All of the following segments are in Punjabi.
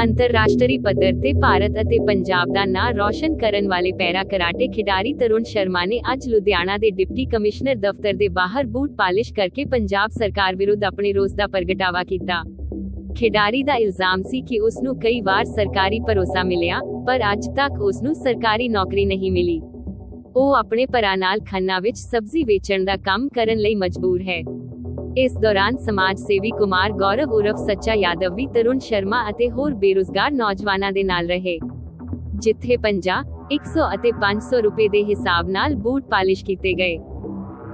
ਅੰਤਰਰਾਸ਼ਟਰੀ ਪੱਧਰ ਤੇ ਭਾਰਤ ਅਤੇ ਪੰਜਾਬ ਦਾ ਨਾਂ ਰੌਸ਼ਨ ਕਰਨ ਵਾਲੇ ਪੈਰਾ ਕਰਾਟੇ ਖਿਡਾਰੀ ਤਰੁਣ ਸ਼ਰਮਾ ਨੇ ਅੱਜ ਲੁਧਿਆਣਾ ਦੇ ਡਿਪਟੀ ਕਮਿਸ਼ਨਰ ਦਫ਼ਤਰ ਦੇ ਬਾਹਰ ਬੂਟ ਪਾਲਿਸ਼ ਕਰਕੇ ਪੰਜਾਬ ਸਰਕਾਰ ਵਿਰੁੱਧ ਆਪਣੇ ਰੋਸ ਦਾ ਪ੍ਰਗਟਾਵਾ ਕੀਤਾ। ਖਿਡਾਰੀ ਦਾ ਇਲਜ਼ਾਮ ਸੀ ਕਿ ਉਸ ਨੂੰ ਕਈ ਵਾਰ ਸਰਕਾਰੀ ਭਰੋਸਾ ਮਿਲਿਆ, ਪਰ ਅੱਜ ਤੱਕ ਉਸ ਨੂੰ ਸਰਕਾਰੀ ਨੌਕਰੀ ਨਹੀਂ ਮਿਲੀ। ਉਹ ਆਪਣੇ ਭਰਾ ਨਾਲ ਖੰਨਾ ਵਿੱਚ ਸਬਜ਼ੀ ਵੇਚਣ ਦਾ ਕੰਮ ਕਰਨ ਲਈ ਮਜਬੂਰ ਹੈ। ਇਸ ਦੌਰਾਨ ਸਮਾਜ ਸੇਵੀ ਕੁਮਾਰ ਗੌਰਵ ਉਰਫ ਸੱਚਾ ਯਾਦਵ ਵੀ ਤਰੁਣ ਸ਼ਰਮਾ ਅਤੇ ਹੋਰ ਬੇਰੁਜ਼ਗਾਰ ਨੌਜਵਾਨਾਂ ਦੇ ਨਾਲ ਰਹੇ। ਜਿੱਥੇ 50 100 ਅਤੇ 500 ਰੁਪਏ ਦੇ ਹਿਸਾਬ ਨਾਲ ਬੂਟ ਪਾਲਿਸ਼ ਕੀਤੇ ਗਏ।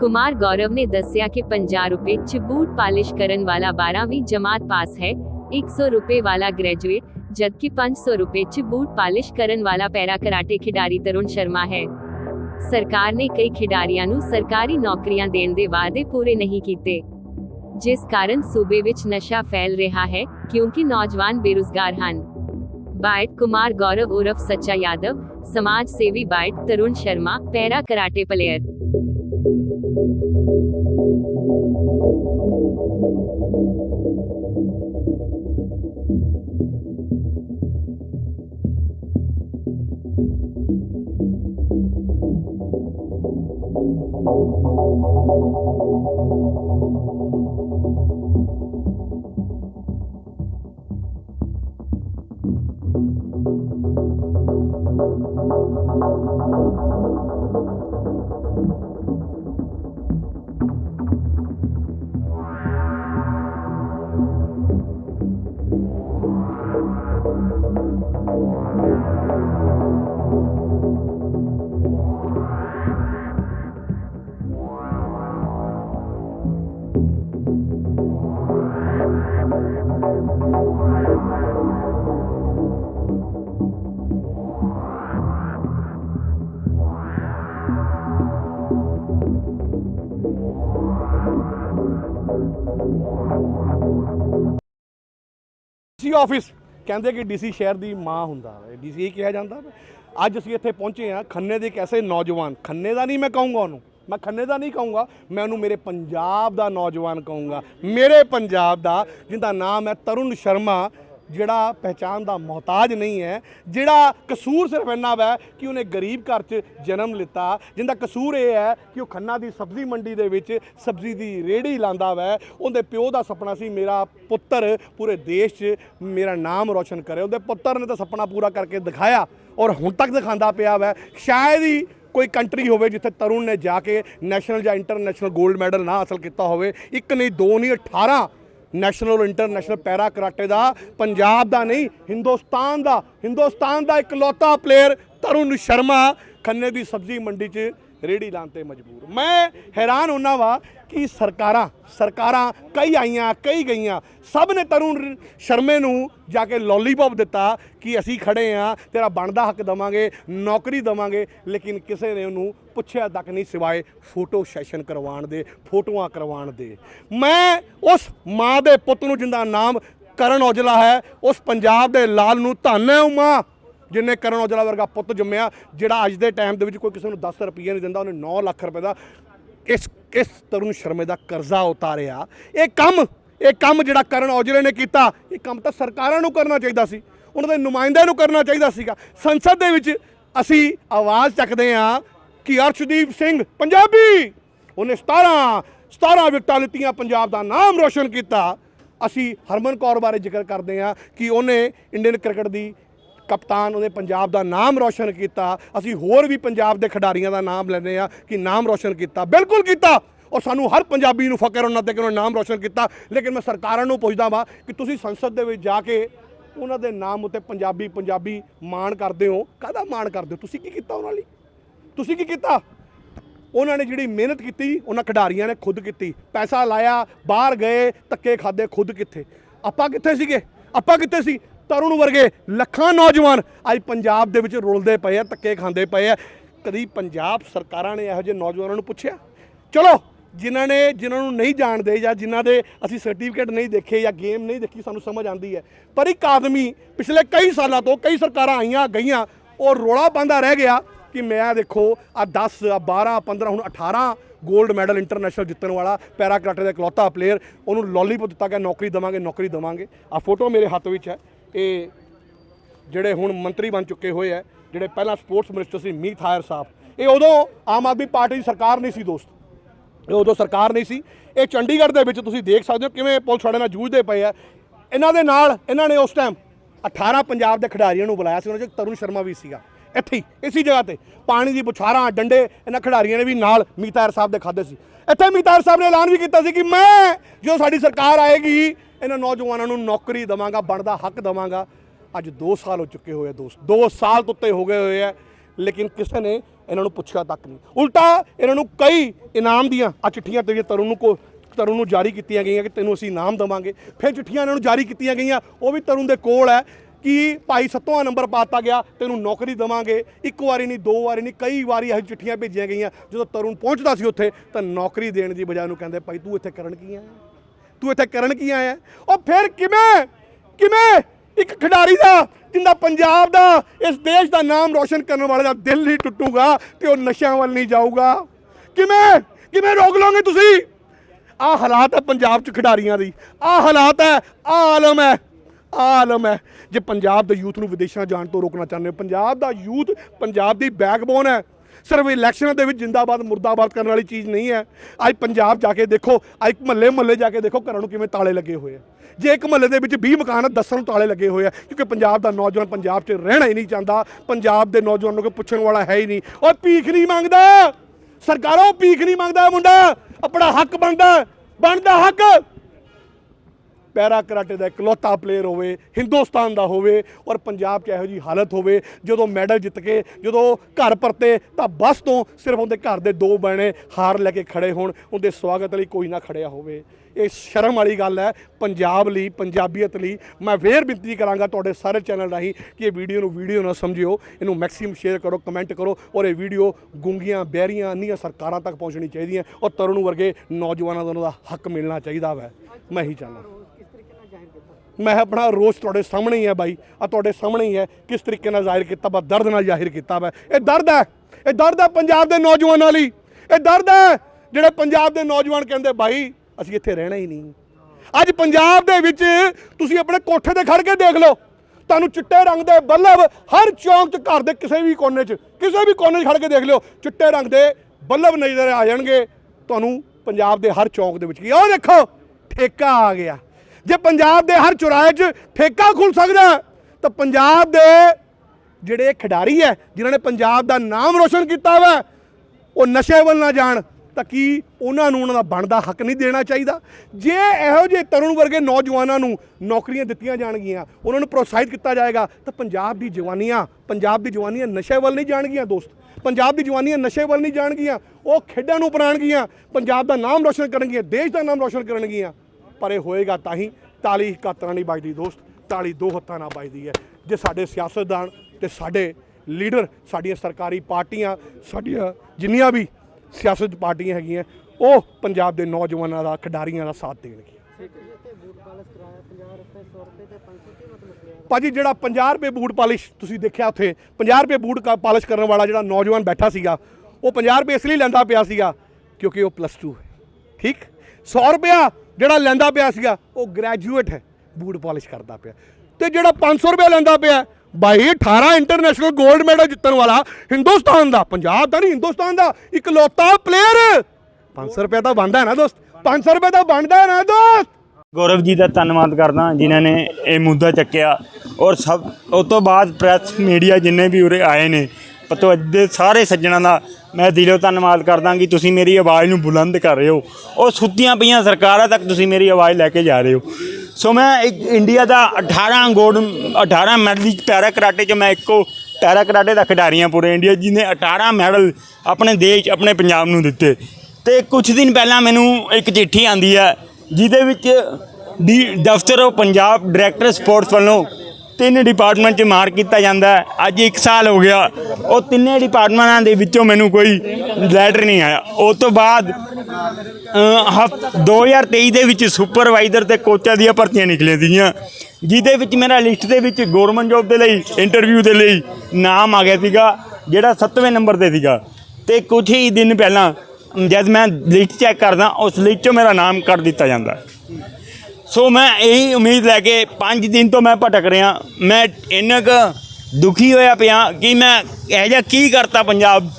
ਕੁਮਾਰ ਗੌਰਵ ਨੇ ਦੱਸਿਆ ਕਿ 50 ਰੁਪਏ ਚ ਬੂਟ ਪਾਲਿਸ਼ ਕਰਨ ਵਾਲਾ 12ਵੀਂ ਜਮਾਤ ਪਾਸ ਹੈ 100 ਰੁਪਏ ਵਾਲਾ ਗ੍ਰੈਜੂਏਟ, ਜਦਕਿ 500 ਰੁਪਏ ਚ ਬੂਟ ਪਾਲਿਸ਼ ਕਰਨ ਵਾਲਾ ਪੈਰਾ ਕਰਾਟੇ ਖਿਡਾਰੀ ਤਰੁਣ ਸ਼ਰਮਾ ਹੈ। ਸਰਕਾਰ ਨੇ ਕਈ ਖਿਡਾਰੀਆਂ ਨੂੰ ਸਰਕਾਰੀ ਨੌਕਰੀਆਂ ਦੇਣ ਦੇ ਵਾਅਦੇ ਪੂਰੇ ਨਹੀਂ ਕੀਤੇ। ਜਿਸ ਕਾਰਨ ਸੂਬੇ ਵਿੱਚ ਨਸ਼ਾ ਫੈਲ ਰਿਹਾ ਹੈ ਕਿਉਂਕਿ ਨੌਜਵਾਨ ਬੇਰੁਜ਼ਗਾਰ ਹਨ ਬਾਈਟ ਕੁਮਾਰ ਗੌਰਵ ਉਰਫ ਸੱਚਾ ਯਾਦਵ ਸਮਾਜ ਸੇਵੀ byte Tarun Sharma para karate player DC office ਕਹਿੰਦੇ ਕਿ ਡੀਸੀ ਸ਼ਹਿਰ ਦੀ ਮਾਂ ਹੁੰਦਾ ਹੈ ਡੀਸੀ ਇਹ ਕਿਹਾ ਜਾਂਦਾ ਅੱਜ ਅਸੀਂ ਇੱਥੇ ਪਹੁੰਚੇ ਹਾਂ, ਖੰਨੇ ਦੇ ਕੈਸੇ ਨੌਜਵਾਨ। ਖੰਨੇ ਦਾ ਨਹੀਂ ਮੈਂ ਕਹੂੰਗਾ ਉਹਨੂੰ। ਮੈਂ ਖੰਨੇ ਦਾ ਨਹੀਂ ਕਹੂੰਗਾ, ਮੈਂ ਉਹਨੂੰ ਮੇਰੇ ਪੰਜਾਬ ਦਾ ਨੌਜਵਾਨ ਕਹੂੰਗਾ। ਮੇਰੇ ਪੰਜਾਬ ਦਾ ਜਿਹਦਾ ਨਾਮ ਹੈ ਤਰੁਣ ਸ਼ਰਮਾ। ਜਿਹੜਾ ਪਹਿਚਾਨ ਦਾ ਮੁਹਤਾਜ ਨਹੀਂ ਹੈ, ਜਿਹੜਾ ਕਸੂਰ ਸਿਰਫ ਇੰਨਾ ਵੈ ਕਿ ਉਹਨੇ ਗਰੀਬ ਘਰ 'ਚ ਜਨਮ ਲਿੱਤਾ, ਜਿੰਦਾ ਕਸੂਰ ਇਹ ਹੈ ਕਿ ਉਹ ਖੰਨਾ ਦੀ ਸਬਜ਼ੀ ਮੰਡੀ ਦੇ ਵਿੱਚ ਸਬਜ਼ੀ ਦੀ ਰੇੜੀ ਲਾਂਦਾ ਵੈ, ਉਹਦੇ ਪਿਓ ਦਾ ਸੁਪਨਾ ਸੀ ਮੇਰਾ ਪੁੱਤਰ ਪੂਰੇ ਦੇਸ਼ 'ਚ ਮੇਰਾ ਨਾਮ ਰੌਸ਼ਨ ਕਰੇ, ਉਹਦੇ ਪੁੱਤਰ ਨੇ ਤਾਂ ਸੁਪਨਾ ਪੂਰਾ ਕਰਕੇ ਦਿਖਾਇਆ ਔਰ ਹੁਣ ਤੱਕ ਦਿਖਾਉਂਦਾ ਪਿਆ ਵੈ। ਸ਼ਾਇਦ ਹੀ ਕੋਈ ਕੰਟਰੀ ਹੋਵੇ ਜਿੱਥੇ ਤਰੁਣ ਨੇ ਜਾ ਕੇ ਨੈਸ਼ਨਲ ਜਾਂ ਇੰਟਰਨੈਸ਼ਨਲ 골ਡ ਮੈਡਲ ਨਾ ਹਾਸਲ ਕੀਤਾ ਹੋਵੇ, ਇੱਕ ਨਹੀਂ, ਦੋ ਨਹੀਂ 18 ਨੈਸ਼ਨਲ ਔਰ ਇੰਟਰਨੈਸ਼ਨਲ ਪੈਰਾ ਕਰਾਟੇ ਦਾ, ਪੰਜਾਬ ਦਾ ਨਹੀਂ ਹਿੰਦੁਸਤਾਨ ਦਾ। ਹਿੰਦੁਸਤਾਨ ਦਾ ਇਕਲੌਤਾ ਪਲੇਅਰ ਤਰੁਣ ਸ਼ਰਮਾ ਖੰਨੇ ਦੀ ਸਬਜ਼ੀ ਮੰਡੀ 'ਚ ਰੇੜੀ ਲਾਉਣ ਤੇ ਮਜਬੂਰ। ਮੈਂ ਹੈਰਾਨ ਹੁੰਨਾ ਵਾ ਕਿ ਸਰਕਾਰਾਂ ਸਰਕਾਰਾਂ ਕਈ ਆਈਆਂ, ਕਈ ਗਈਆਂ। ਸਭ ਨੇ ਤਰੁਣ ਸ਼ਰਮੇ ਨੂੰ ਜਾ ਕੇ ਲੋਲੀਪੌਪ ਦਿੱਤਾ ਕਿ ਅਸੀਂ ਖੜੇ ਆ, ਤੇਰਾ ਬਣਦਾ ਹੱਕ ਦਵਾਂਗੇ, ਨੌਕਰੀ ਦਵਾਂਗੇ, ਲੇਕਿਨ ਕਿਸੇ ਨੇ ਉਹਨੂੰ ਪੁੱਛਿਆ ਤੱਕ ਨਹੀਂ ਸਿਵਾਏ ਫੋਟੋ ਸੈਸ਼ਨ ਕਰਵਾਉਣ ਦੇ, ਫੋਟੋਆਂ ਕਰਵਾਉਣ ਦੇ। ਮੈਂ ਉਸ ਮਾਂ ਦੇ ਪੁੱਤ ਨੂੰ ਜਿੰਦਾ ਨਾਮ ਕਰਨ ਔਜਲਾ ਹੈ, ਉਸ ਪੰਜਾਬ ਦੇ ਲਾਲ ਨੂੰ ਧੰਨ ਹੈ ਉਹ ਮਾਂ ਜਿਨੇ ਕਰਨ ਔਜਲਾ ਵਰਗਾ ਪੁੱਤ ਜੰਮਿਆ, ਜਿਹੜਾ ਅੱਜ ਦੇ ਟਾਈਮ ਦੇ ਵਿੱਚ ਕੋਈ ਕਿਸੇ ਨੂੰ 10 ਰੁਪਏ ਨਹੀਂ ਦਿੰਦਾ, ਉਹਨੇ 9 ਲੱਖ ਰੁਪਏ ਦਾ ਇਸ ਇਸ ਤਰੁਣ ਸ਼ਰਮੇ ਦਾ ਕਰਜ਼ਾ ਉਤਾਰਿਆ? ਇਹ ਕੰਮ ਇਹ ਕੰਮ ਜਿਹੜਾ ਕਰਨ ਔਜਲੇ ਨੇ ਕੀਤਾ, ਇਹ ਕੰਮ ਤਾਂ ਸਰਕਾਰਾਂ ਨੂੰ ਕਰਨਾ ਚਾਹੀਦਾ ਸੀ। ਉਹਨਾਂ ਦੇ ਨੁਮਾਇੰਦਿਆਂ ਨੂੰ ਕਰਨਾ ਚਾਹੀਦਾ ਸੀਗਾ। ਸੰਸਦ ਦੇ ਵਿੱਚ ਅਸੀਂ ਆਵਾਜ਼ ਚੱਕਦੇ ਹਾਂ ਕਿ ਅਰਸ਼ਦੀਪ ਸਿੰਘ ਪੰਜਾਬੀ, ਉਹਨੇ 17 17 ਵਿਕਟਾਂ ਲਿੱਤੀਆਂ, ਪੰਜਾਬ ਦਾ ਨਾਮ ਰੋਸ਼ਨ ਕੀਤਾ। ਅਸੀਂ ਹਰਮਨ ਕੌਰ ਬਾਰੇ ਜ਼ਿਕਰ ਕਰਦੇ ਹਾਂ ਕਿ ਉਹਨੇ ਇੰਡੀਅਨ ਕ੍ਰਿਕਟ ਦੀ ਕਪਤਾਨ ਉਹਨੇ ਪੰਜਾਬ ਦਾ ਨਾਮ ਰੌਸ਼ਨ ਕੀਤਾ। ਅਸੀਂ ਹੋਰ ਵੀ ਪੰਜਾਬ ਦੇ ਖਿਡਾਰੀਆਂ ਦਾ ਨਾਮ ਲੈਂਦੇ ਆ ਕਿ ਨਾਮ ਰੌਸ਼ਨ ਕੀਤਾ। ਬਿਲਕੁਲ ਕੀਤਾ। ਔਰ ਸਾਨੂੰ ਹਰ ਪੰਜਾਬੀ ਨੂੰ ਫਕਰ ਉਹਨਾਂ ਤੇ ਕਿ ਉਹਨਾਂ ਨਾਮ ਰੌਸ਼ਨ ਕੀਤਾ। ਲੇਕਿਨ ਮੈਂ ਸਰਕਾਰਾਂ ਨੂੰ ਪੁੱਛਦਾ ਵਾਂ ਕਿ ਤੁਸੀਂ ਸੰਸਦ ਦੇ ਵਿੱਚ ਜਾ ਕੇ ਉਹਨਾਂ ਦੇ ਨਾਮ ਉੱਤੇ ਪੰਜਾਬੀ ਪੰਜਾਬੀ ਮਾਣ ਕਰਦੇ ਹੋ? ਕਾਹਦਾ ਮਾਣ ਕਰਦੇ ਹੋ? ਤੁਸੀਂ ਕੀ ਕੀਤਾ ਉਹਨਾਂ ਲਈ? ਤੁਸੀਂ ਕੀ ਕੀਤਾ? ਉਹਨਾਂ ਨੇ ਜਿਹੜੀ ਮਿਹਨਤ ਕੀਤੀ, ਉਹਨਾਂ ਖਿਡਾਰੀਆਂ ਨੇ ਖੁਦ ਕੀਤੀ। ਪੈਸਾ ਲਾਇਆ, ਬਾਹਰ ਗਏ, ਧੱਕੇ ਖਾਦੇ ਖੁਦ ਕਿੱਥੇ? ਆਪਾਂ ਕਿੱਥੇ ਸੀਗੇ? ਆਪਾਂ ਕਿੱਥੇ ਸੀ? ਤਰੁਣ ਵਰਗੇ ਲੱਖਾਂ ਨੌਜਵਾਨ ਅੱਜ ਪੰਜਾਬ ਦੇ ਵਿੱਚ ਰੁਲਦੇ ਪਏ ਆ, ਧੱਕੇ ਖਾਂਦੇ ਪਏ ਆ। ਕਦੀ ਪੰਜਾਬ ਸਰਕਾਰਾਂ ਨੇ ਇਹੋ ਜਿਹੇ ਨੌਜਵਾਨਾਂ ਨੂੰ ਪੁੱਛਿਆ? ਚਲੋ, ਜਿਨ੍ਹਾਂ ਨੇ, ਜਿਨ੍ਹਾਂ ਨੂੰ ਨਹੀਂ ਜਾਣਦੇ ਜਾਂ ਜਿਨ੍ਹਾਂ ਦੇ ਅਸੀਂ ਸਰਟੀਫਿਕੇਟ ਨਹੀਂ ਦੇਖੇ ਜਾਂ ਗੇਮ ਨਹੀਂ ਦੇਖੀ, ਸਾਨੂੰ ਸਮਝ ਆਂਦੀ ਹੈ। ਪਰ ਇੱਕ ਆਦਮੀ ਪਿਛਲੇ ਕਈ ਸਾਲਾਂ ਤੋਂ ਕਈ ਸਰਕਾਰਾਂ ਆਈਆਂ, ਗਈਆਂ, ਉਹ ਰੋਲਾ ਪਾਉਂਦਾ ਰਹਿ ਗਿਆ ਕਿ ਮੈਂ ਦੇਖੋ ਆ 10 ਆ 12 15 ਹੁਣ 18 골ਡ ਮੈਡਲ ਇੰਟਰਨੈਸ਼ਨਲ ਜਿੱਤਣ ਵਾਲਾ ਪੈਰਾ ਕਰਾਟੇ ਦਾ ਇਕਲੌਤਾ ਪਲੇਅਰ ਉਹਨੂੰ ਲੋਲੀਪੌਪ ਦਿੱਤਾ ਗਿਆ, ਨੌਕਰੀ ਦਵਾਂਗੇ ਨੌਕਰੀ ਦਵਾਂਗੇ। ਆ ਫੋਟੋ ਮੇਰੇ ਹੱਥ ਵਿੱਚ ਹੈ। ਇਹ ਜਿਹੜੇ ਹੁਣ ਮੰਤਰੀ ਬਣ ਚੁੱਕੇ ਹੋਏ ਆ, ਜਿਹੜੇ ਪਹਿਲਾਂ ਸਪੋਰਟਸ ਮਿਨਿਸਟਰ ਸੀ ਮੀਤ ਹਾਇਰ ਸਾਹਿਬ, ਇਹ ਉਦੋਂ ਆਮ ਆਦਮੀ ਪਾਰਟੀ ਦੀ ਸਰਕਾਰ ਨਹੀਂ ਸੀ ਦੋਸਤ। ਇਹ ਉਦੋਂ ਸਰਕਾਰ ਨਹੀਂ ਸੀ। ਇਹ ਚੰਡੀਗੜ੍ਹ ਦੇ ਵਿੱਚ ਤੁਸੀਂ ਦੇਖ ਸਕਦੇ ਹੋ ਕਿਵੇਂ ਪੁਲਿਸ ਸਾਡੇ ਨਾਲ ਜੂਝਦੇ ਪਏ ਆ। ਇਹਨਾਂ ਦੇ ਨਾਲ ਇਹਨਾਂ ਨੇ ਉਸ ਟਾਈਮ 18 ਪੰਜਾਬ ਦੇ ਖਿਡਾਰੀਆਂ ਨੂੰ ਬੁਲਾਇਆ ਸੀ, ਉਹਨਾਂ 'ਚ ਤਰੁਣ ਸ਼ਰਮਾ ਵੀ ਸੀਗਾ। ਇੱਥੇ ਹੀ, ਇਸੀ ਜਗ੍ਹਾ ਤੇ, ਪਾਣੀ ਦੀ ਬੁਛਾਰਾਂ, ਡੰਡੇ, ਇਹਨਾਂ ਖਿਡਾਰੀਆਂ ਨੇ ਵੀ ਨਾਲ ਮੀਤਾਰ ਸਾਹਿਬ ਦੇ ਖਾਦੇ ਸੀ। ਇੱਥੇ ਮੀਤਾਰ ਸਾਹਿਬ ਨੇ ਐਲਾਨ ਵੀ ਕੀਤਾ ਸੀ ਕਿ ਮੈਂ ਜੋ ਸਾਡੀ ਸਰਕਾਰ ਆਏਗੀ ਇਹਨਾਂ ਨੌਜਵਾਨਾਂ ਨੂੰ ਨੌਕਰੀ ਦਵਾਂਗਾ, ਬਣਦਾ ਹੱਕ ਦਵਾਂਗਾ। ਅੱਜ 2 ਸਾਲ ਹੋ ਚੁੱਕੇ ਹੋਏ ਆ ਦੋਸਤ। 2 ਸਾਲ ਤੋਂ ਉੱਤੇ ਹੋ ਗਏ ਹੋਏ ਆ, ਲੇਕਿਨ ਕਿਸੇ ਨੇ ਇਹਨਾਂ ਨੂੰ ਪੁੱਛਿਆ ਤੱਕ ਨਹੀਂ। ਉਲਟਾ ਇਹਨਾਂ ਨੂੰ ਕਈ ਇਨਾਮ ਦੀਆਂ, ਆ ਚਿੱਠੀਆਂ ਤੇ ਤਰੁਣ ਨੂੰ ਕੋ ਤਰੁਣ ਨੂੰ ਜਾਰੀ ਕੀਤੀਆਂ ਗਈਆਂ ਕਿ ਤੈਨੂੰ ਅਸੀਂ ਇਨਾਮ ਦਵਾਂਗੇ। ਫਿਰ ਚਿੱਠੀਆਂ ਇਹਨਾਂ ਨੂੰ ਜਾਰੀ ਕੀਤੀਆਂ ਗਈਆਂ, ਉਹ ਵੀ ਤਰੁਣ ਦੇ ਕੋਲ ਹੈ ਕਿ ਭਾਈ ਸੱਤਵਾਂ ਨੰਬਰ ਪਾਤਾ ਗਿਆ, ਤੈਨੂੰ ਨੌਕਰੀ ਦਵਾਂਗੇ। ਇੱਕ ਵਾਰੀ ਨਹੀਂ, ਦੋ ਵਾਰੀ ਨਹੀਂ, ਕਈ ਵਾਰੀ ਇਹ ਚਿੱਠੀਆਂ ਭੇਜੀਆਂ ਗਈਆਂ। ਜਦੋਂ ਤਰੁਣ ਪਹੁੰਚਦਾ ਸੀ ਉੱਥੇ, ਤਾਂ ਨੌਕਰੀ ਦੇਣ ਦੀ ਬਜਾਏ ਨੂੰ ਕਹਿੰਦੇ, ਭਾਈ ਤੂੰ ਇੱਥੇ ਕਰਨ ਕੀ ਆਇਆ? ਤੂੰ ਇੱਥੇ ਕਰਨ ਕੀ ਆਇਆ? ਉਹ ਫਿਰ ਕਿਵੇਂ? ਕਿਵੇਂ? ਇੱਕ ਖਿਡਾਰੀ ਦਾ, ਜਿੰਦਾ ਪੰਜਾਬ ਦਾ, ਇਸ ਦੇਸ਼ ਦਾ ਨਾਮ ਰੋਸ਼ਨ ਕਰਨ ਵਾਲੇ ਦਾ ਦਿਲ ਹੀ ਟੁੱਟੂਗਾ ਤੇ ਉਹ ਨਸ਼ਿਆਂ ਵੱਲ ਨਹੀਂ ਜਾਊਗਾ। ਕਿਵੇਂ? ਕਿਵੇਂ ਰੋਕ ਲਓਗੇ ਤੁਸੀਂ? ਆਹ ਹਾਲਾਤ ਹੈ ਪੰਜਾਬ 'ਚ ਖਿਡਾਰੀਆਂ ਦੀ। ਆਹ ਹਾਲਾਤ ਹੈ, ਆਹ ਆਲਮ ਹੈ ਆਲਮ ਹੈ। ਜੇ ਪੰਜਾਬ ਦੇ ਯੂਥ ਨੂੰ ਵਿਦੇਸ਼ਾਂ ਜਾਣ ਤੋਂ ਰੋਕਣਾ ਚਾਹੁੰਦੇ ਹੋ, ਪੰਜਾਬ ਦਾ ਯੂਥ ਪੰਜਾਬ ਦੀ ਬੈਕਬੋਨ ਹੈ। ਸਿਰਫ ਇਲੈਕਸ਼ਨਾਂ ਦੇ ਵਿੱਚ ਜਿੰਦਾਬਾਦ, ਮੁਰਦਾਬਾਦ ਕਰਨ ਵਾਲੀ ਚੀਜ਼ ਨਹੀਂ ਹੈ। ਅੱਜ ਪੰਜਾਬ ਜਾ ਕੇ ਦੇਖੋ ਅੱਜ ਮਹੱਲੇ ਮਹੱਲੇ ਜਾ ਕੇ ਦੇਖੋ ਘਰਾਂ ਨੂੰ ਕਿਵੇਂ ਤਾਲੇ ਲੱਗੇ ਹੋਏ ਆ। ਜੇ ਇੱਕ ਮਹੱਲੇ ਦੇ ਵਿੱਚ 20 ਮਕਾਨ ਆ 10 ਨੂੰ ਤਾਲੇ ਲੱਗੇ ਹੋਏ ਆ, ਕਿਉਂਕਿ ਪੰਜਾਬ ਦਾ ਨੌਜਵਾਨ ਪੰਜਾਬ 'ਚ ਰਹਿਣਾ ਹੀ ਨਹੀਂ ਚਾਹੁੰਦਾ। ਪੰਜਾਬ ਦੇ ਨੌਜਵਾਨ ਨੂੰ ਕੋਈ ਪੁੱਛਣ ਵਾਲਾ ਹੈ ਹੀ ਨਹੀਂ। ਉਹ ਭੀਖ ਨਹੀਂ ਮੰਗਦਾ। ਸਰਕਾਰੋਂ ਭੀਖ ਨਹੀਂ ਮੰਗਦਾ ਮੁੰਡਾ। ਆਪਣਾ ਹੱਕ ਬਣਦਾ। ਬਣਦਾ ਹੱਕ। ਪੈਰਾ ਕਰਾਟੇ ਦਾ ਇਕਲੌਤਾ ਪਲੇਅਰ ਹੋਵੇ, ਹਿੰਦੁਸਤਾਨ ਦਾ ਹੋਵੇ ਔਰ ਪੰਜਾਬ 'ਚ ਇਹੋ ਜੀ ਹਾਲਤ ਹੋਵੇ, ਜਦੋਂ ਮੈਡਲ ਜਿੱਤ ਕੇ, ਜਦੋਂ ਘਰ ਪਰਤੇ, ਤਾਂ ਬਸ ਤੋਂ ਸਿਰਫ ਉਹਦੇ ਘਰ ਦੇ ਦੋ ਬਣੇ ਹਾਰ ਲੈ ਕੇ ਖੜੇ ਹੋਣ, ਉਹਦੇ ਸਵਾਗਤ ਲਈ ਕੋਈ ਨਾ ਖੜਿਆ ਹੋਵੇ। ਇਹ ਸ਼ਰਮ ਵਾਲੀ ਗੱਲ ਹੈ, ਪੰਜਾਬ ਲਈ, ਪੰਜਾਬੀਅਤ ਲਈ। ਮੈਂ ਫੇਰ ਬੇਨਤੀ ਕਰਾਂਗਾ ਤੁਹਾਡੇ ਸਾਰੇ ਚੈਨਲ ਰਾਹੀਂ ਕਿ ਇਹ ਵੀਡੀਓ ਨੂੰ ਵੀਡੀਓ ਨਾ ਸਮਝਿਓ, ਇਹਨੂੰ ਮੈਕਸਿਮਮ ਸ਼ੇਅਰ ਕਰੋ ਕਮੈਂਟ ਕਰੋ ਔਰ ਇਹ ਵੀਡੀਓ ਗੁੰਗੀਆਂ ਬਹਿਰੀਆਂ ਅੰਨੀਆਂ ਸਰਕਾਰਾਂ ਤੱਕ ਪਹੁੰਚਣੀ ਚਾਹੀਦੀਆਂ ਔਰ ਤਰੁਣ ਵਰਗੇ ਨੌਜਵਾਨਾਂ ਦਾ ਉਹਨਾਂ ਦਾ ਹੱਕ ਮਿਲਣਾ ਚਾਹੀਦਾ ਵੈ। ਮੈਂ ਹੀ ਚਾਹੁੰਦਾ। ਮੈਂ ਆਪਣਾ ਰੋਸ ਤੁਹਾਡੇ ਸਾਹਮਣੇ ਹੀ ਹੈ ਬਾਈ। ਆ ਤੁਹਾਡੇ ਸਾਹਮਣੇ ਹੀ ਹੈ। ਕਿਸ ਤਰੀਕੇ ਨਾਲ ਜ਼ਾਹਿਰ ਕੀਤਾ ਵਾ? ਦਰਦ ਨਾਲ ਜ਼ਾਹਿਰ ਕੀਤਾ ਵਾ। ਇਹ ਦਰਦ ਹੈ। ਇਹ ਦਰਦ ਹੈ ਪੰਜਾਬ ਦੇ ਨੌਜਵਾਨਾਂ ਲਈ। ਇਹ ਦਰਦ ਹੈ। ਜਿਹੜੇ ਪੰਜਾਬ ਦੇ ਨੌਜਵਾਨ ਕਹਿੰਦੇ, ਬਾਈ, ਅਸੀਂ ਇੱਥੇ ਰਹਿਣਾ ਹੀ ਨਹੀਂ। ਅੱਜ ਪੰਜਾਬ ਦੇ ਵਿੱਚ ਤੁਸੀਂ ਆਪਣੇ ਕੋਠੇ ਤੇ ਖੜ ਕੇ ਦੇਖ ਲਓ। ਤੁਹਾਨੂੰ ਚਿੱਟੇ ਰੰਗ ਦੇ ਬੱਲਬ ਹਰ ਚੌਂਕ 'ਚ, ਘਰ ਦੇ ਕਿਸੇ ਵੀ ਕੋਨੇ 'ਚ, ਕਿਸੇ ਵੀ ਕੋਨੇ 'ਚ ਖੜ ਕੇ ਦੇਖ ਲਿਓ। ਚਿੱਟੇ ਰੰਗ ਦੇ ਬੱਲਬ ਨਜ਼ਰ ਆ ਜਾਣਗੇ। ਤੁਹਾਨੂੰ ਪੰਜਾਬ ਦੇ ਹਰ ਚੌਂਕ ਦੇ ਵਿੱਚ। ਕੀ ਉਹ ਦੇਖੋ, ਠੇਕਾ ਆ ਗਿਆ। ਜੇ ਪੰਜਾਬ ਦੇ ਹਰ ਚੁਰਾਹੇ 'ਚ ਠੇਕਾ ਖੁੱਲ ਸਕਦਾ ਤਾਂ ਪੰਜਾਬ ਦੇ ਜਿਹੜੇ ਖਿਡਾਰੀ ਹੈ, ਜਿਨ੍ਹਾਂ ਨੇ ਪੰਜਾਬ ਦਾ ਨਾਮ ਰੋਸ਼ਨ ਕੀਤਾ ਵਾ, ਉਹ ਨਸ਼ੇ ਵੱਲ ਨਾ ਜਾਣ, ਤਾਂ ਕੀ ਉਹਨਾਂ ਨੂੰ ਉਹਨਾਂ ਦਾ ਬਣਦਾ ਹੱਕ ਨਹੀਂ ਦੇਣਾ ਚਾਹੀਦਾ? ਜੇ ਇਹੋ ਜਿਹੇ ਤਰੁਣ ਵਰਗੇ ਨੌਜਵਾਨਾਂ ਨੂੰ ਨੌਕਰੀਆਂ ਦਿੱਤੀਆਂ ਜਾਣਗੀਆਂ, ਉਹਨਾਂ ਨੂੰ ਪ੍ਰੋਤਸਾਹਿਤ ਕੀਤਾ ਜਾਏਗਾ, ਤਾਂ ਪੰਜਾਬ ਦੀ ਜਵਾਨੀਆਂ, ਪੰਜਾਬ ਦੀ ਜਵਾਨੀਆਂ ਨਸ਼ੇ ਵੱਲ ਨਹੀਂ ਜਾਣਗੀਆਂ ਦੋਸਤ। ਪੰਜਾਬ ਦੀ ਜਵਾਨੀਆਂ ਨਸ਼ੇ ਵੱਲ ਨਹੀਂ ਜਾਣਗੀਆਂ, ਉਹ ਖੇਡਾਂ ਨੂੰ ਅਪਣਾਉਣਗੀਆਂ, ਪੰਜਾਬ ਦਾ ਨਾਮ ਰੋਸ਼ਨ ਕਰਨਗੀਆਂ, ਦੇਸ਼ ਦਾ ਨਾਮ ਰੋਸ਼ਨ ਕਰਨਗੀਆਂ। ਪਰ ਇਹ ਹੋਏਗਾ ਤਾਂ ਹੀ ਤਾਲੀ ਨਾਲ ਨਹੀਂ ਵੱਜਦੀ ਦੋਸਤ ਤਾਲੀ ਦੋ ਹੱਥਾਂ ਨਾਲ ਵੱਜਦੀ ਹੈ। ਜੇ ਸਾਡੇ ਸਿਆਸਤਦਾਨ ਤੇ ਸਾਡੇ ਲੀਡਰ ਸਾਡੀਆਂ ਸਰਕਾਰੀ ਪਾਰਟੀਆਂ ਸਾਡੀਆਂ ਜਿੰਨੀਆਂ ਵੀ ਸਿਆਸਤ ਪਾਰਟੀਆਂ ਹੈਗੀਆਂ ਉਹ ਪੰਜਾਬ ਦੇ ਨੌਜਵਾਨਾਂ ਦਾ ਖਿਡਾਰੀਆਂ ਦਾ ਸਾਥ ਦੇਣਗੀਆਂ। ਭਾਜੀ ਜਿਹੜਾ 50 ਰੁਪਏ ਬੂਟ ਪਾਲਿਸ਼ ਤੁਸੀਂ ਦੇਖਿਆ ਉੱਥੇ 50 ਰੁਪਏ ਬੂਟ ਕਾ- ਪਾਲਿਸ਼ ਕਰਨ ਵਾਲਾ ਜਿਹੜਾ ਨੌਜਵਾਨ ਬੈਠਾ ਸੀਗਾ ਉਹ 50 ਰੁਪਏ ਇਸ ਲਈ ਲੈਂਦਾ ਪਿਆ ਸੀਗਾ ਕਿਉਂਕਿ ਉਹ ਪਲੱਸ 2 ਹੈ। ਠੀਕ? 100 ਰੁਪਿਆ ਜਿਹੜਾ ਲੈਂਦਾ ਪਿਆ ਸੀਗਾ, ਉਹ ਗ੍ਰੈਜੂਏਟ ਹੈ, ਬੂਟ ਪਾਲਿਸ਼ ਕਰਦਾ ਪਿਆ। ਤੇ ਜਿਹੜਾ 500 ਰੁਪਏ ਲੈਂਦਾ ਪਿਆ, ਬਾਈ 18 ਇੰਟਰਨੈਸ਼ਨਲ 골ਡ ਮੈਡਲ ਜਿੱਤਣ ਵਾਲਾ ਹਿੰਦੁਸਤਾਨ ਦਾ, ਪੰਜਾਬ ਦਾ ਨਹੀਂ, ਹਿੰਦੁਸਤਾਨ ਦਾ ਇਕਲੌਤਾ ਪਲੇਅਰ 500 ਰੁਪਏ ਤਾਂ ਬਣਦਾ ਨਾ ਦੋਸਤ 500 ਰੁਪਏ ਤਾਂ ਬਣਦਾ ਨਾ ਦੋਸਤ। ਗੌਰਵ ਜੀ ਦਾ ਧੰਨਵਾਦ ਕਰਦਾ, ਜਿਨ੍ਹਾਂ ਨੇ ਇਹ ਮੁੱਦਾ ਚੱਕਿਆ। ਔਰ ਸਭ ਉਸ ਤੋਂ ਬਾਅਦ ਪ੍ਰੈਸ ਮੀਡੀਆ ਜਿੰਨੇ ਵੀ ਉਰੇ ਆਏ ਨੇ ਪਤੋ ਸਾਰੇ ਸੱਜਣਾਂ ਦਾ ਮੈਂ ਦਿਲੋਂ ਧੰਨਵਾਦ ਕਰਦਾ ਕਿ ਤੁਸੀਂ ਮੇਰੀ ਆਵਾਜ਼ ਨੂੰ ਬੁਲੰਦ ਕਰ ਰਹੇ ਹੋ। ਉਹ ਸੁੱਤੀਆਂ ਪਈਆਂ ਸਰਕਾਰਾਂ ਤੱਕ ਤੁਸੀਂ ਮੇਰੀ ਆਵਾਜ਼ ਲੈ ਕੇ ਜਾ ਰਹੇ ਹੋ। ਸੋ ਮੈਂ ਇੱਕ ਇੰਡੀਆ ਦਾ 18 ਗੋਲਡ 18 ਮੈਡਲ ਪੈਰਾ ਕਰਾਟੇ 'ਚ ਮੈਂ ਇੱਕੋ ਪੈਰਾ ਕਰਾਟੇ ਦਾ ਖਿਡਾਰੀ ਹਾਂ ਪੂਰੇ ਇੰਡੀਆ ਜਿਹਨੇ 18 ਮੈਡਲ ਆਪਣੇ ਦੇਸ਼, ਆਪਣੇ ਪੰਜਾਬ ਨੂੰ ਦਿੱਤੇ। ਤੇ ਕੁਝ ਦਿਨ ਪਹਿਲਾਂ ਮੈਨੂੰ ਇੱਕ ਚਿੱਠੀ ਆਂਦੀ ਹੈ, ਜਿਹਦੇ ਵਿੱਚ ਡੀ, ਦਫ਼ਤਰ ਆਫ ਪੰਜਾਬ ਡਾਇਰੈਕਟਰ ਸਪੋਰਟਸ ਵੱਲੋਂ ਤਿੰਨ ਡਿਪਾਰਟਮੈਂਟ 'ਚ ਮਾਰ ਕੀਤਾ ਜਾਂਦਾ ਅੱਜ 1 ਸਾਲ ਹੋ ਗਿਆ। ਉਹ ਤਿੰਨੇ ਡਿਪਾਰਟਮੈਂਟਾਂ ਦੇ ਵਿੱਚੋਂ ਮੈਨੂੰ ਕੋਈ ਲੈਟਰ ਨਹੀਂ ਆਇਆ। ਉਸ ਤੋਂ ਬਾਅਦ ਅ, ਹਫ 2023 ਦੇ ਵਿੱਚ ਸੁਪਰਵਾਈਜ਼ਰ ਤੇ ਕੋਚਾਂ ਦੀਆਂ ਭਰਤੀਆਂ ਨਿਕਲੀਆਂ ਸੀਗੀਆਂ। ਜਿਹਦੇ ਵਿੱਚ ਮੇਰਾ ਲਿਸਟ ਦੇ ਵਿੱਚ ਗਵਰਨਮੈਂਟ ਜੋਬ ਦੇ ਲਈ ਇੰਟਰਵਿਊ ਦੇ ਲਈ ਨਾਮ ਆ ਗਿਆ ਸੀਗਾ ਜਿਹੜਾ 7ਵੇਂ ਨੰਬਰ ਤੇ ਸੀਗਾ। ਤੇ ਕੁਝ ਹੀ ਦਿਨ ਪਹਿਲਾਂ ਜਦ ਮੈਂ ਲਿਸਟ ਚੈੱਕ ਕਰਦਾ ਉਸ ਲਿਸਟ 'ਚੋਂ ਮੇਰਾ ਨਾਮ ਕੱਢ ਦਿੱਤਾ ਜਾਂਦਾ। ਸੋ ਮੈਂ ਇਹੀ ਉਮੀਦ ਲੈ ਕੇ 5 ਦਿਨ ਤੋਂ ਮੈਂ ਭਟਕ ਰਿਹਾ। ਮੈਂ ਇੰਨਾ ਕੁ ਦੁਖੀ ਹੋਇਆ ਪਿਆ ਕਿ ਮੈਂ ਇਹ ਜਿਹਾ ਕੀ ਕਰਤਾ ਪੰਜਾਬ?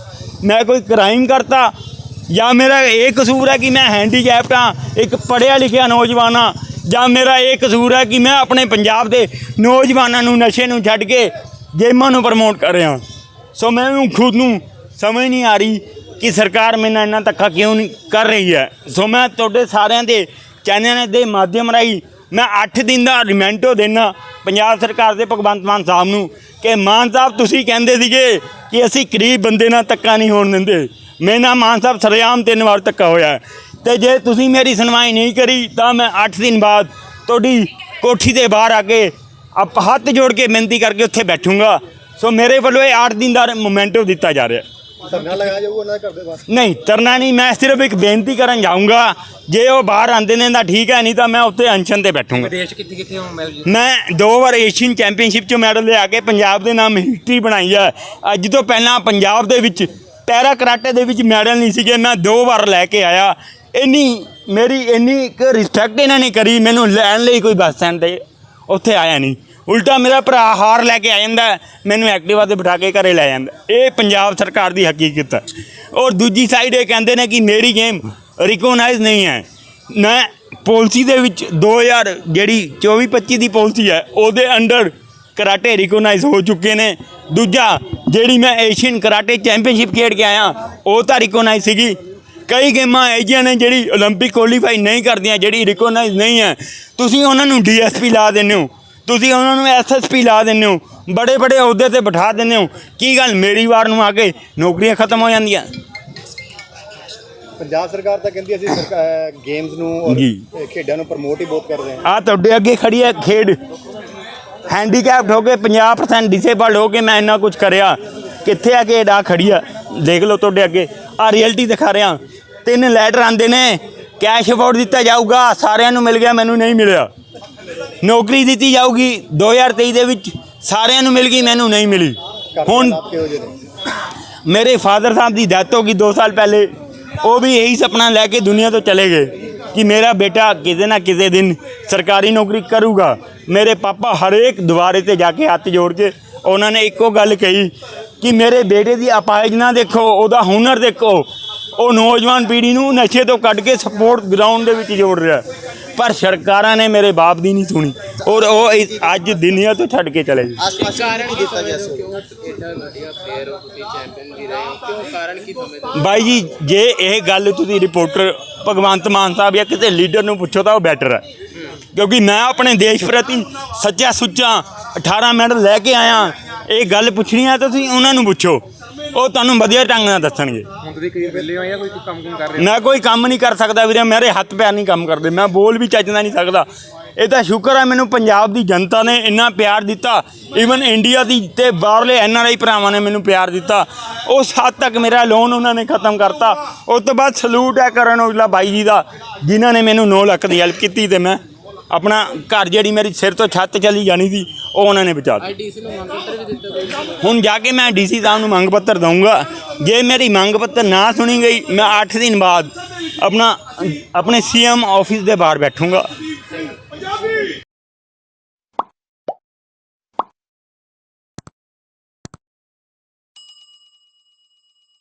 ਮੈਂ ਕੋਈ ਕ੍ਰਾਈਮ ਕਰਤਾ ਜਾਂ ਮੇਰਾ ਇਹ ਕਸੂਰ ਹੈ ਕਿ ਮੈਂ ਹੈਂਡੀਕੈਪਟ ਹਾਂ, ਇੱਕ ਪੜ੍ਹਿਆ ਲਿਖਿਆ ਨੌਜਵਾਨ ਹਾਂ, ਜਾਂ ਮੇਰਾ ਇਹ ਕਸੂਰ ਹੈ ਕਿ ਮੈਂ ਆਪਣੇ ਪੰਜਾਬ ਦੇ ਨੌਜਵਾਨਾਂ ਨੂੰ, ਨਸ਼ੇ ਨੂੰ ਛੱਡ ਕੇ ਗੇਮਾਂ ਨੂੰ ਪ੍ਰਮੋਟ ਕਰ ਰਿਹਾ ਸੋ ਮੈਨੂੰ ਖੁਦ ਨੂੰ ਸਮਝ ਨਹੀਂ ਆ ਰਹੀ ਕਿ ਸਰਕਾਰ ਮੇਰੇ ਨਾਲ ਇੰਨਾ ਧੱਕਾ ਕਿਉਂ ਨਹੀਂ ਕਰ ਰਹੀ ਹੈ। ਸੋ ਮੈਂ ਤੁਹਾਡੇ ਸਾਰਿਆਂ ਦੇ ਚੈਨਲ ਦੇ ਮਾਧਿਅਮ ਰਾਹੀਂ ਮੈਂ 8 ਦਿਨ ਦਾ ਰਿਮਾਂਡੋ ਦੇਣਾ ਪੰਜਾਬ ਸਰਕਾਰ ਦੇ ਭਗਵੰਤ ਮਾਨ ਸਾਹਿਬ ਨੂੰ ਕਿ ਮਾਨ ਸਾਹਿਬ ਤੁਸੀਂ ਕਹਿੰਦੇ ਸੀਗੇ ਕਿ ਅਸੀਂ ਗਰੀਬ ਬੰਦੇ ਨਾਲ ਧੱਕਾ ਨਹੀਂ ਹੋਣ ਦਿੰਦੇ। ਮੇਰੇ ਨਾਲ ਮਾਨ ਸਾਹਿਬ ਸਰੇਆਮ ਤਿੰਨ ਵਾਰ ਧੱਕਾ ਹੋਇਆ ਹੈ। ਤੇ ਜੇ ਤੁਸੀਂ ਮੇਰੀ ਸੁਣਵਾਈ ਨਹੀਂ ਕਰੀ ਤਾਂ ਮੈਂ 8 ਦਿਨ ਬਾਅਦ ਤੁਹਾਡੀ ਕੋਠੀ ਦੇ ਬਾਹਰ ਆ ਕੇ ਆਪ ਹੱਥ ਜੋੜ ਕੇ ਬੇਨਤੀ ਕਰਕੇ ਉੱਥੇ ਬੈਠੂੰਗਾ। ਸੋ ਮੇਰੇ ਵੱਲੋਂ ਇਹ 8 ਦਿਨ ਦਾ ਮੋਮੈਂਟੋ ਦਿੱਤਾ ਜਾ ਰਿਹਾ ਧਰਨਾ ਲਗਾਇਆ ਜਾਊਗਾ ਉਹਨਾਂ ਦੇ ਘਰ ਦੇ ਬਾਹਰ? ਨਹੀਂ ਤਰਨਾ ਨਹੀਂ ਮੈਂ ਸਿਰਫ ਇੱਕ ਬੇਨਤੀ ਕਰਨ ਜਾਊਂਗਾ ਜੇ ਉਹ ਬਾਹਰ ਆਂਦੇ ਨੇ ਤਾਂ ਠੀਕ ਹੈ ਨਹੀਂ ਤਾਂ ਮੈਂ ਉੱਥੇ ਅਨਸ਼ਨ ਤੇ ਬੈਠੂੰਗਾ। ਵਿਦੇਸ਼ ਕਿੱਥੇ ਕਿੱਥੇ ਹੋ ਮਿਲ ਮੈਂ ਦੋ ਵਾਰ ਏਸ਼ੀਅਨ ਚੈਂਪੀਅਨਸ਼ਿਪ 'ਚ ਮੈਡਲ ਲਿਆ ਕੇ ਪੰਜਾਬ ਦੇ ਨਾਮ ਹਿਸਟਰੀ ਬਣਾਈ ਹੈ। ਅੱਜ ਤੋਂ ਪਹਿਲਾਂ ਪੰਜਾਬ ਦੇ ਵਿੱਚ ਪੈਰਾ ਕਰਾਟੇ ਦੇ ਵਿੱਚ ਮੈਡਲ ਨਹੀਂ ਸੀਗੇ ਮੈਂ ਦੋ ਵਾਰ ਲੈ ਕੇ ਆਇਆ। ਇੰਨੀ ਮੇਰੀ ਇੰਨੀ ਇੱਕ ਰਿਸਪੈਕਟ ਇਹਨਾਂ ਨੇ ਕਰੀ ਮੈਨੂੰ ਲੈਣ ਲਈ ਕੋਈ ਬੱਸ ਸਟੈਂਡ ਤੇ ਉੱਥੇ ਆਇਆ ਨਹੀਂ। ਉਲਟਾ ਮੇਰਾ ਭਰਾ ਹਾਰ ਲੈ ਕੇ ਆ ਜਾਂਦਾ ਮੈਨੂੰ ਐਕਟਿਵਾ ਤੇ ਬਿਠਾ ਕੇ ਘਰੇ ਲੈ ਜਾਂਦਾ ਇਹ ਪੰਜਾਬ ਸਰਕਾਰ ਦੀ ਹਕੀਕਤ ਹੈ। ਔਰ ਦੂਜੀ ਸਾਈਡ ਇਹ ਕਹਿੰਦੇ ਨੇ ਕਿ ਮੇਰੀ ਗੇਮ ਰਿਕੋਗਨਾਈਜ਼ ਨਹੀਂ ਹੈ। ਮੈਂ ਪਾਲਿਸੀ ਦੇ ਵਿੱਚ 2000 ਜਿਹੜੀ 24 25 ਦੀ ਪਾਲਿਸੀ ਹੈ, ਉਹਦੇ ਅੰਡਰ ਕਰਾਟੇ ਰਿਕੋਗਨਾਈਜ਼ ਹੋ ਚੁੱਕੇ ਨੇ। ਦੂਜਾ, ਜਿਹੜੀ ਮੈਂ ਏਸ਼ੀਅਨ ਕਰਾਟੇ ਚੈਂਪੀਅਨਸ਼ਿਪ ਖੇਡ ਕੇ ਆਇਆ, ਉਹ ਤਾਂ ਰਿਕੋਗਨਾਈਜ਼ ਸੀਗੀ। ਕਈ ਗੇਮਾਂ ਐਜੀਆਂ ਨੇ ਜਿਹੜੀ 올림픽 ਕੁਆਲੀਫਾਈ ਨਹੀਂ ਕਰਦੀਆਂ ਜਿਹੜੀ ਰਿਕੋਗਨਾਈਜ਼ ਨਹੀਂ ਹੈ ਤੁਸੀਂ ਉਹਨਾਂ ਨੂੰ ਡੀਐਸਪੀ ਲਾ ਦਿੰਦੇ ਹੋ ਤੁਸੀਂ ਉਹਨਾਂ ਨੂੰ ਐਸਐਸਪੀ ਲਾ ਦਿੰਦੇ ਹੋ ਬੜੇ ਬੜੇ ਅਹੁਦੇ ਤੇ ਬਿਠਾ ਦਿੰਦੇ ਹੋ ਕੀ ਗੱਲ ਮੇਰੀ ਵਾਰ ਨੂੰ ਆ ਕੇ ਨੌਕਰੀਆਂ ਖਤਮ ਹੋ ਜਾਂਦੀਆਂ ਪੰਜਾਬ ਸਰਕਾਰ ਤਾਂ ਕਹਿੰਦੀ ਅਸੀਂ ਸਰਕਾਰ ਗੇਮਸ ਨੂੰ ਔਰ ਜੀ। ਇਹ ਖੇਡਾਂ ਨੂੰ ਪ੍ਰਮੋਟ ਹੀ ਬਹੁਤ ਕਰਦੇ ਹਾਂ ਆ ਤੁਹਾਡੇ ਅੱਗੇ ਖੜੀ ਹੈ ਖੇਡ ਹੈਂਡੀਕੈਪਟ ਹੋ ਕੇ 50% ਡਿਸੇਬਲਡ ਹੋ ਕੇ ਮੈਂ ਇੰਨਾ ਕੁਝ ਕਰਿਆ ਕਿੱਥੇ ਆ ਕੇ ਆ ਖੜੀ ਆ ਦੇਖ ਲਓ ਤੁਹਾਡੇ ਅੱਗੇ ਆ ਰਿਐਲਿਟੀ ਦਿਖਾ ਰਿਹਾ ਤਿੰਨ ਲੈਟਰ ਆਂਦੇ ਨੇ। ਕੈਸ਼ ਅਵਾਰਡ ਦਿੱਤਾ ਜਾਊਗਾ ਸਾਰਿਆਂ ਨੂੰ ਮਿਲ ਗਿਆ ਮੈਨੂੰ ਨਹੀਂ ਮਿਲਿਆ। ਨੌਕਰੀ ਦਿੱਤੀ ਜਾਊਗੀ 2023 ਦੇ ਵਿੱਚ ਸਾਰਿਆਂ ਨੂੰ ਮਿਲ ਗਈ ਮੈਨੂੰ ਨਹੀਂ ਮਿਲੀ। ਹੁਣ ਮੇਰੇ ਫਾਦਰ ਸਾਹਿਬ ਦੀ ਡੈਥ ਹੋ ਗਈ 2 ਸਾਲ ਪਹਿਲੇ। ਉਹ ਵੀ ਇਹੀ ਸੁਪਨਾ ਲੈ ਕੇ ਦੁਨੀਆ ਤੋਂ ਚਲੇ ਗਏ ਕਿ ਮੇਰਾ ਬੇਟਾ ਕਿਤੇ ਨਾ ਕਿਤੇ ਦਿਨ ਸਰਕਾਰੀ ਨੌਕਰੀ ਕਰੂਗਾ। ਮੇਰੇ ਪਾਪਾ ਹਰੇਕ ਦੁਆਰੇ ਤੇ ਜਾ ਕੇ ਹੱਥ ਜੋੜ ਕੇ ਉਹਨਾਂ ਨੇ ਇੱਕੋ ਗੱਲ ਕਹੀ ਕਿ ਮੇਰੇ ਬੇਟੇ ਦੀ ਅਪਾਇਜ ਨਾ ਦੇਖੋ ਉਹਦਾ ਹੁਨਰ ਦੇਖੋ। ਉਹ ਨੌਜਵਾਨ ਪੀੜ੍ਹੀ ਨੂੰ ਨਸ਼ੇ ਤੋਂ ਕੱਢ ਕੇ ਸਪੋਰਟ ਗਰਾਊਂਡ ਦੇ ਵਿੱਚ ਜੋੜ ਰਿਹਾ ਪਰ ਸਰਕਾਰਾਂ ਨੇ ਮੇਰੇ ਬਾਪ ਦੀ ਨਹੀਂ ਸੁਣੀ। ਔਰ ਉਹ ਇਸ- ਅੱਜ ਦੁਨੀਆ ਤੋਂ ਛੱਡ ਕੇ ਚਲੇ ਗਏ। ਕਾਰਨ ਕੀ ਦਿੱਤਾ ਗਿਆ ਸੀ ਕਿਉਂ ਐਡਾ ਵਧੀਆ ਪਲੇਅਰ ਹੋ ਤੁਸੀਂ ਚੈਂਪੀਅਨ ਵੀ ਰਹੇ ਹੋ? ਕਿਉਂ ਕਾਰਨ ਕੀ ਸਮਝਦੇ ਬਾਈ ਜੀ ਜੇ ਇਹ ਗੱਲ ਤੁਸੀਂ ਰਿਪੋਰਟਰ ਭਗਵੰਤ ਮਾਨ ਸਾਹਿਬ ਜਾਂ ਕਿਸੇ ਲੀਡਰ ਨੂੰ ਪੁੱਛੋ ਤਾਂ ਉਹ ਬੈਟਰ ਹੈ। ਕਿਉਂਕਿ ਮੈਂ ਆਪਣੇ ਦੇਸ਼ ਪ੍ਰਤੀ ਸੱਚਾ ਸੁੱਚਾ 18 ਮੈਡਲ ਲੈ ਕੇ ਆਇਆ। ਇਹ ਗੱਲ ਪੁੱਛਣੀ ਹੈ ਤਾਂ ਤੁਸੀਂ ਉਹਨਾਂ ਨੂੰ ਪੁੱਛੋ। ਉਹ ਤੁਹਾਨੂੰ ਵਧੀਆ ਢੰਗ ਨਾਲ ਦੱਸਣਗੇ। ਹੁਣ ਤੁਸੀਂ ਕਈ ਵਿਲੇ ਹੋ ਜਾਂ ਕੋਈ ਕੰਮ ਕੁਮ ਕਰ ਰਹੇ ਮੈਂ ਕੋਈ ਕੰਮ ਨਹੀਂ ਕਰ ਸਕਦਾ ਵੀਰੇ ਮੇਰੇ ਹੱਥ ਪੈਰ ਨਹੀਂ ਕੰਮ ਕਰਦੇ। ਮੈਂ ਬੋਲ ਵੀ ਚੱਜਦਾ ਨਹੀਂ ਸਕਦਾ। ਇਹ ਤਾਂ ਸ਼ੁਕਰ ਹੈ ਮੈਨੂੰ ਪੰਜਾਬ ਦੀ ਜਨਤਾ ਨੇ ਇੰਨਾ ਪਿਆਰ ਦਿੱਤਾ। ਈਵਨ ਇੰਡੀਆ ਦੀ ਤੇ ਬਾਹਰਲੇ ਐਨਆਰਆਈ ਭਰਾਵਾਂ ਨੇ ਮੈਨੂੰ ਪਿਆਰ ਦਿੱਤਾ। ਉਸ ਹੱਦ ਤੱਕ ਮੇਰਾ ਲੋਨ ਉਹਨਾਂ ਨੇ ਖਤਮ ਕਰਤਾ। ਉਸ ਤੋਂ ਬਾਅਦ ਸਲੂਟ ਹੈ ਕਰਨ ਔਜਲਾ ਬਾਈ ਜੀ ਦਾ ਜਿਨ੍ਹਾਂ ਨੇ ਮੈਨੂੰ 9 ਲੱਖ ਦੀ ਹੈਲਪ ਕੀਤੀ ਤੇ ਮੈਂ ਆਪਣਾ ਘਰ ਜਿਹੜੀ ਮੇਰੀ ਸਿਰ ਤੋਂ ਛੱਤ ਚਲੀ ਜਾਣੀ ਸੀ ਉਹ ਉਹਨਾਂ ਨੇ ਬਚਾ ਦਿੱਤੀ। ਡੀਸੀ ਨੂੰ ਮੰਗ ਪੱਤਰ ਵੀ ਦਿੱਤਾ ਹੁਣ ਜਾ ਕੇ ਮੈਂ ਡੀਸੀ ਸਾਹਿਬ ਨੂੰ ਮੰਗ ਪੱਤਰ ਦਊਂਗਾ। ਜੇ ਮੇਰੀ ਮੰਗ ਪੱਤਰ ਨਾ ਸੁਣੀ ਗਈ ਮੈਂ 8 ਦਿਨ ਬਾਅਦ ਆਪਣਾ ਆਪਣੇ ਸੀਐਮ ਆਫਿਸ ਦੇ ਬਾਹਰ ਬੈਠੂੰਗਾ।